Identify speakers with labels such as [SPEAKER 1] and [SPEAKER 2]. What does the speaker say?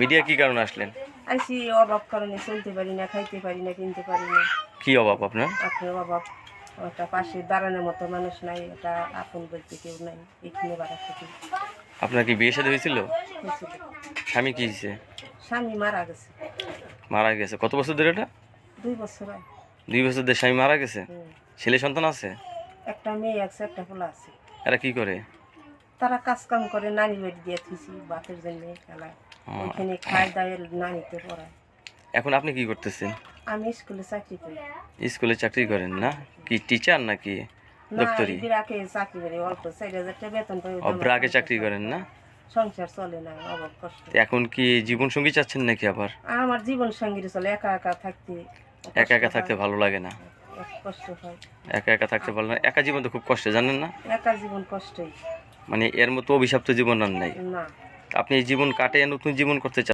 [SPEAKER 1] Media কি কারণে আসলেন?
[SPEAKER 2] আইসি অভাব কারণে চলতে পারি না খাইতে পারি না কিনতে পারি না।
[SPEAKER 1] কি অভাব আপনার?
[SPEAKER 2] আপনার অভাব একটা পাশে দাঁড়ানোর মতো মানুষ নাই এটা আপন বলতে কেউ নাই এখানে বাড়া থেকে
[SPEAKER 1] আপনার কি বিয়ে সাথে হয়েছিল। স্বামী কি হয়েছে?
[SPEAKER 2] স্বামী মারা গেছে।
[SPEAKER 1] মারা গেছে। কত বছর ধরে এটা?
[SPEAKER 2] দুই বছর
[SPEAKER 1] দুই বছর ধরে স্বামী মারা গেছে? ছেলে সন্তান আছে?
[SPEAKER 2] একটা মেয়ে আছে একটা পোলা আছে।
[SPEAKER 1] এরা কি করে?
[SPEAKER 2] তারা কাজ কাম করে নানি বাড়ি দিয়ে থুইছি বাপের জন্য খেলায় ওইখানে খায় দায় নানিতে পড়ায়।
[SPEAKER 1] এখন আপনি কি করতেছেন?
[SPEAKER 2] আমি স্কুলে চাকরি করি।
[SPEAKER 1] স্কুলে চাকরি করেন না? কি টিচার নাকি দপ্তরি
[SPEAKER 2] বিরাকে চাকরি করি অল্প। চার হাজার টাকা বেতন পাই
[SPEAKER 1] ও ব্রাকে চাকরি করেন না?
[SPEAKER 2] সংসার চলে না অভাব কষ্ট।
[SPEAKER 1] এখন কি জীবন সঙ্গী চাচ্ছেন নাকি আবার?
[SPEAKER 2] আমার জীবন সঙ্গীর চলে একা একা থাকতে
[SPEAKER 1] একা একা থাকতে ভালো লাগে না?
[SPEAKER 2] কষ্ট হয়।
[SPEAKER 1] একা একা থাকতে ভালো না? একা জীবন তো খুব কষ্টে জানেন না?
[SPEAKER 2] একা জীবন কষ্টই।
[SPEAKER 1] মানে এর মতো অভিশাপ্ত জীবন আর নাই। আপনি এই জীবন কাটে নতুন জীবন করতে চান?